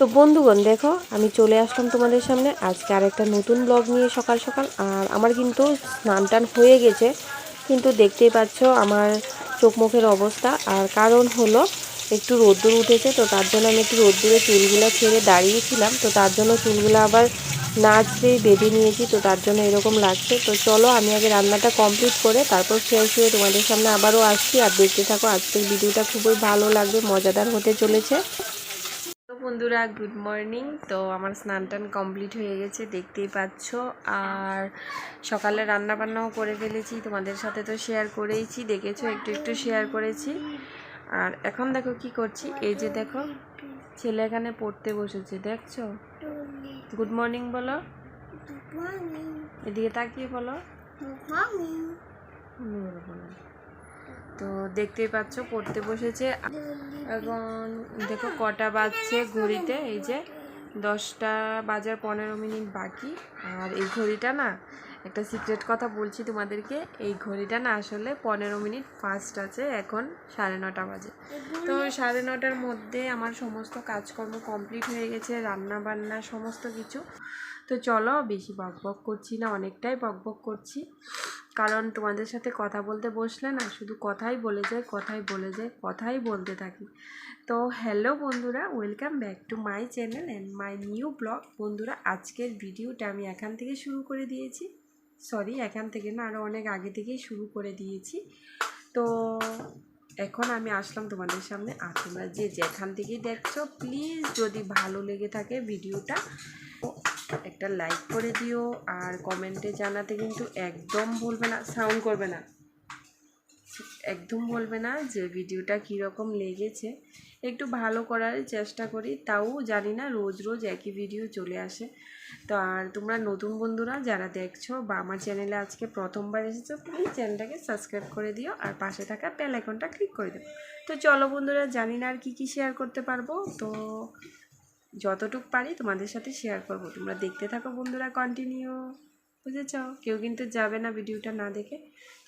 তো বন্ধুগণ, দেখো, আমি চলে আসলাম তোমাদের সামনে। আজকে আর একটা নতুন ব্লগ নিয়ে সকাল সকাল। আর আমার কিন্তু স্নান টান হয়ে গেছে। কিন্তু দেখতেই পাচ্ছ আমার চোখ মুখের অবস্থা। আর কারণ হলো, একটু রোদ্দুর উঠেছে, তো তার জন্য আমি একটু রোদ্দুরে চুলগুলো ছেড়ে দাঁড়িয়েছিলাম। তো তার জন্য চুলগুলো আবার নাচতেই বেঁধে নিয়েছি, তো তার জন্য এরকম লাগছে। তো চলো, আমি আগে রান্নাটা কমপ্লিট করে তারপর ফ্রেশ হয়ে তোমাদের সামনে আবারও আসছি। আর দেখতে থাকো, আজকের ভিডিওটা খুবই ভালো লাগবে, মজাদার হতে চলেছে। বন্ধুরা গুড মর্নিং তো আমার স্নান টান কমপ্লিট হয়ে গেছে দেখতেই পাচ্ছ। আর সকালে রান্না বান্নাও করে ফেলেছি তোমাদের সাথে তো শেয়ার করেইছি দেখেছ একটু একটু শেয়ার করেছি। আর এখন দেখো কি করছি এই যে দেখো ছেলে এখানে পড়তে বসেছে দেখছ? গুড মর্নিং বলো। এদিকে তাকিয়ে বলো। বলো। তো দেখতেই পাচ্ছ, পড়তে বসেছে। এখন দেখো কটা বাজছে ঘড়িতে, এই যে দশটা বাজার পনেরো মিনিট বাকি। আর এই ঘড়িটা না, একটা সিক্রেট কথা বলছি তোমাদেরকে, এই ঘড়িটা না আসলে পনেরো মিনিট ফাস্ট আছে, এখন সাড়ে নটা বাজে। তো সাড়ে নটার মধ্যে আমার সমস্ত কাজকর্ম কমপ্লিট হয়ে গেছে রান্না বান্না সমস্ত কিছু। তো চলো, বেশি বক বক করছি না, অনেকটাই বক বক করছি। কারণ তোমাদের সাথে কথা বলতে বসলে না শুধু কথাই বলে যায়, কথাই বলে যায়, কথাই বলতে থাকি। তো হ্যালো বন্ধুরা welcome back to my channel and my new blog বন্ধুরা, আজকের ভিডিওটা আমি এখান থেকে শুরু করে দিয়েছি। সরি এখান থেকে না আরও অনেক আগে থেকেই শুরু করে দিয়েছি। তো এখন আমি আসলাম তোমাদের সামনে। আর তোমরা যে যেখান থেকেই দেখছ প্লিজ যদি ভালো লেগে থাকে ভিডিওটা একটা লাইক করে দিও আর কমেন্টে জানাতে কিন্তু একদম ভুলবে না সাউন্ড করবে না। একদম বলবে না যে ভিডিওটা কীরকম লেগেছে। একটু ভালো করার চেষ্টা করি, তাও জানি না রোজ রোজ একই ভিডিও চলে আসে। তো আর তোমরা নতুন বন্ধুরা যারা দেখছ বা আমার চ্যানেলে আজকে প্রথমবার এসেছ প্লিজ চ্যানেলটাকে সাবস্ক্রাইব করে দিও আর পাশে থাকা বেল আইকনটা ক্লিক করে দিও। তো চলো বন্ধুরা, জানি না আর কী কী শেয়ার করতে পারব, তো যতটুক পারি তোমাদের সাথে শেয়ার করব। তোমরা দেখতে থাকো বন্ধুরা কন্টিনিউ বুঝেছ? কেউ কিন্তু যাবে না ভিডিওটা না দেখে।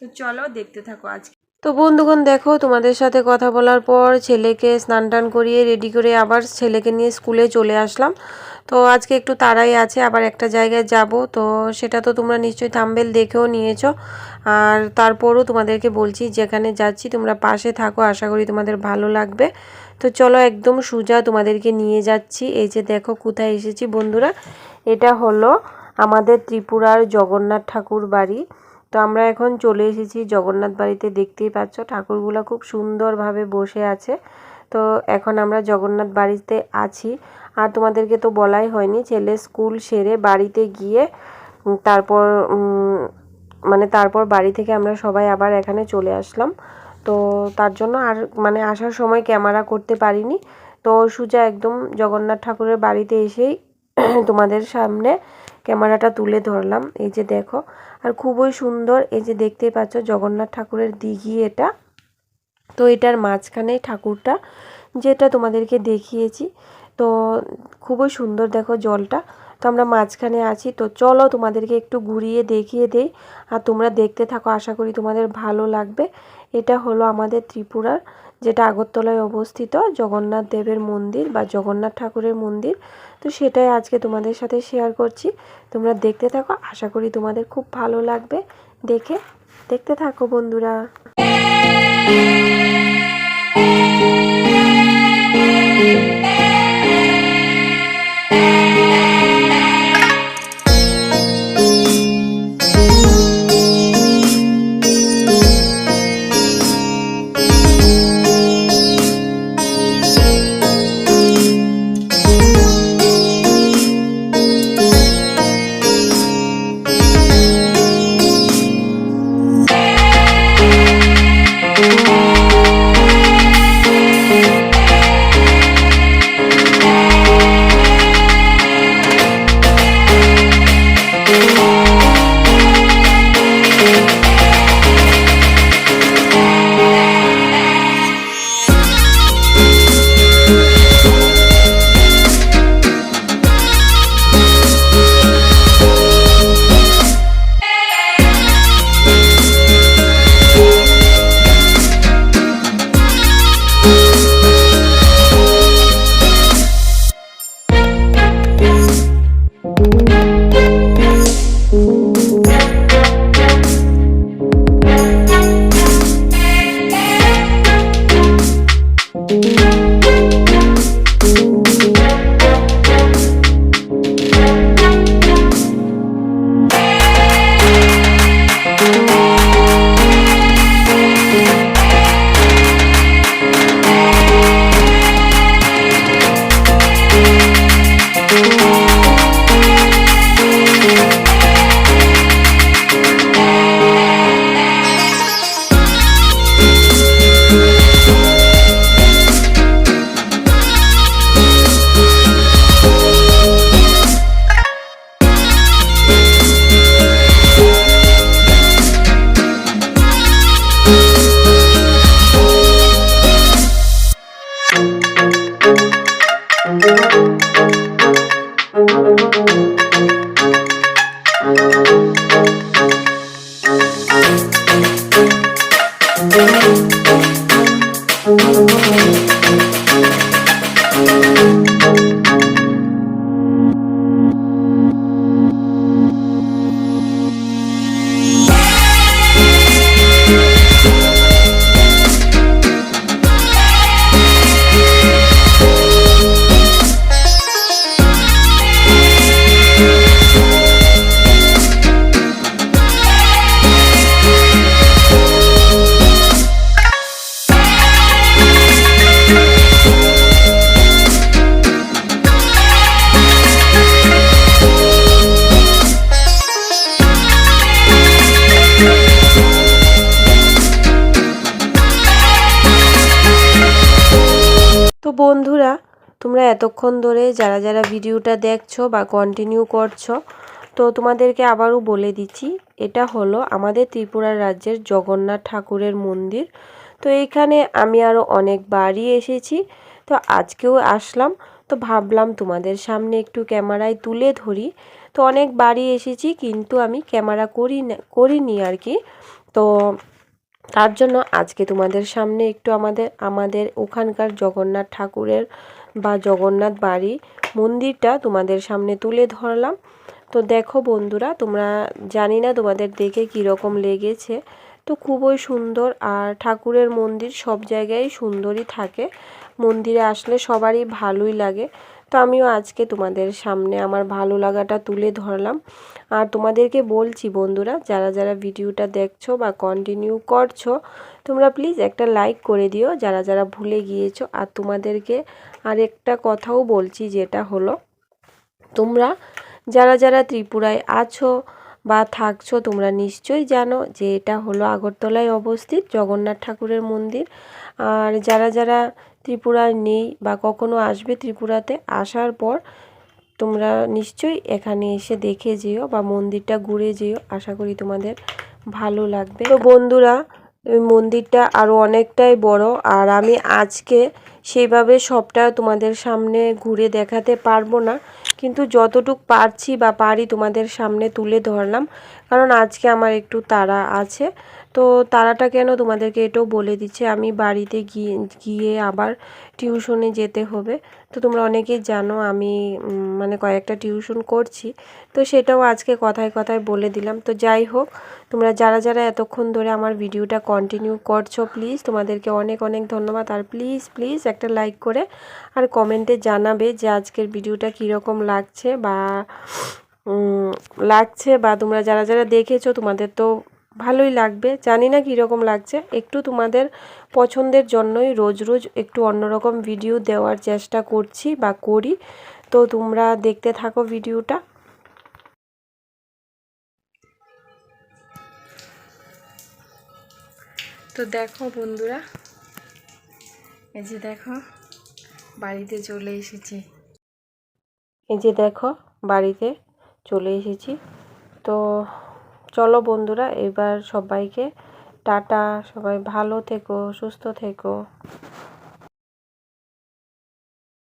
তো চলো দেখতে থাকো আজকে। তো বন্ধুগণ, দেখো, তোমাদের সাথে কথা বলার পর ছেলেকে স্নান টান করিয়ে রেডি করে আবার ছেলেকে নিয়ে স্কুলে চলে আসলাম। তো আজকে একটু তাড়াই আছে, আবার একটা জায়গায় যাব। তো সেটা তো তোমরা নিশ্চয়ই থাম্বেল দেখেও নিয়েছো। আর তারপরও তোমাদেরকে বলছি, যেখানে যাচ্ছি তোমরা পাশে থাকো, আশা করি তোমাদের ভালো লাগবে। তো চলো, একদম সোজা তোমাদেরকে নিয়ে যাচ্ছি। এই যে দেখো, কোথায় এসেছি বন্ধুরা? এটা হলো আমাদের ত্রিপুরার জগন্নাথ ঠাকুর বাড়ি। তো আমরা এখন চলে এসেছি জগন্নাথ বাড়িতে, দেখতেই পাচ্ছ ঠাকুরগুলো খুব সুন্দরভাবে বসে আছে। তো এখন আমরা জগন্নাথ বাড়িতে আছি। আর তোমাদেরকে তো বলাই হয়নি, ছেলে স্কুল সেরে বাড়িতে গিয়ে তারপর মানে তারপর বাড়ি থেকে আমরা সবাই আবার এখানে চলে আসলাম। তো তার জন্য আর মানে আসার সময় ক্যামেরা করতে পারিনি। তো সুজা একদম জগন্নাথ ঠাকুরের বাড়িতে এসেই তোমাদের সামনে ক্যামেরাটা তুলে ধরলাম। এই যে দেখো আর খুবই সুন্দর এই যে দেখতেই পাচ্ছ জগন্নাথ ঠাকুরের দিঘি এটা। তো এটার মাঝখানে ঠাকুরটা যেটা তোমাদেরকে দেখিয়েছি। তো খুবই সুন্দর দেখো জলটা। তো আমরা মাঝখানে আছি। তো চলো তোমাদেরকে একটু ঘুরিয়ে দেখিয়ে দেই আর তোমরা দেখতে থাকো। আশা করি তোমাদের ভালো লাগবে। এটা হলো আমাদের ত্রিপুরার যেটা আগরতলায় অবস্থিত জগন্নাথ দেবের মন্দির বা জগন্নাথ ঠাকুরের মন্দির। তো সেটাই আজকে তোমাদের সাথে শেয়ার করছি। তোমরা দেখতে থাকো, আশা করি তোমাদের খুব ভালো লাগবে। দেখে, দেখতে থাকো বন্ধুরা। বন্ধুরা, তোমরা এতক্ষণ ধরে যারা যারা ভিডিওটা দেখছ বা কন্টিনিউ করছ, তো তোমাদেরকে আবারও বলে দিচ্ছি, এটা হলো আমাদের ত্রিপুরা রাজ্যের জগন্নাথ ঠাকুরের মন্দির। তো এইখানে আমি আরও অনেকবারই এসেছি, তো আজকেও আসলাম। তো ভাবলাম তোমাদের সামনে একটু ক্যামেরায় তুলে ধরি। তো অনেকবারই এসেছি, কিন্তু আমি ক্যামেরা করি না, করিনি আর কি। তো তার জন্য আজকে তোমাদের সামনে একটু আমাদের আমাদের ওখানকার জগন্নাথ ঠাকুরের বা জগন্নাথ বাড়ি মন্দিরটা তোমাদের সামনে তুলে ধরলাম। তো দেখো বন্ধুরা, তোমরা জানি না তোমাদের দেখে কীরকম লেগেছে। তো খুবই সুন্দর আর ঠাকুরের মন্দির সব জায়গায় সুন্দরই থাকে। মন্দিরে আসলে সবারই ভালোই লাগে। তো আমিও আজকে তোমাদের সামনে আমার ভালো লাগাটা তুলে ধরলাম। আর তোমাদেরকে বলছি বন্ধুরা, যারা যারা ভিডিওটা দেখছ বা কন্টিনিউ করছ, তোমরা প্লিজ একটা লাইক করে দিও, যারা যারা ভুলে গিয়েছো। আর তোমাদেরকে আর একটা কথাও বলছি, যেটা হলো, তোমরা যারা যারা ত্রিপুরায় আছো বা থাকছো, তোমরা নিশ্চয়ই জানো যে এটা হলো আগরতলায় অবস্থিত জগন্নাথ ঠাকুরের মন্দির। আর যারা যারা ত্রিপুরায় নেই বা কখনো আসবে ত্রিপুরাতে, আসার পর তোমরা নিশ্চয়ই এখানে এসে দেখে যেও বা মন্দিরটা ঘুরে যেও। আশা করি তোমাদের ভালো লাগবে। তো বন্ধুরা মন্দিরটা আরও অনেকটাই বড় আর আমি আজকে সেইভাবে সবটা তোমাদের সামনে ঘুরে দেখাতে পারব না। কিন্তু যতটুক পারছি বা পারি তোমাদের সামনে তুলে ধরলাম। কারণ আজকে আমার একটু তাড়া আছে। তো তারাটা কেন তোমাদেরকে এটাও বলে দিচ্ছে? আমি বাড়িতে গিয়ে গিয়ে আবার টিউশনে যেতে হবে। তো তোমরা অনেকেই জানো আমি মানে কয়েকটা টিউশন করছি। তো সেটাও আজকে কথায় কথায় বলে দিলাম। তো যাই হোক, তোমরা যারা যারা এতক্ষণ ধরে আমার ভিডিওটা কন্টিনিউ করছ প্লিজ তোমাদেরকে অনেক অনেক ধন্যবাদ। আর প্লিজ প্লিজ একটা লাইক করে আর কমেন্টে জানাবে যে আজকের ভিডিওটা কীরকম লাগছে বা লাগছে বা তোমরা যারা যারা দেখেছ, তোমাদের তো ভালোই লাগবে। জানি না কীরকম লাগছে। একটু তোমাদের পছন্দের জন্যই রোজ রোজ একটু অন্যরকম ভিডিও দেওয়ার চেষ্টা করছি বা করি। তো তোমরা দেখতে থাকো ভিডিওটা তো দেখো বন্ধুরা, এই যে দেখো, বাড়িতে চলে এসেছি। এই যে দেখো, বাড়িতে চলে এসেছি। তো চলো বন্ধুরা এবার সবাইকে টাটা সবাই ভালো থেকো সুস্থ থেকো।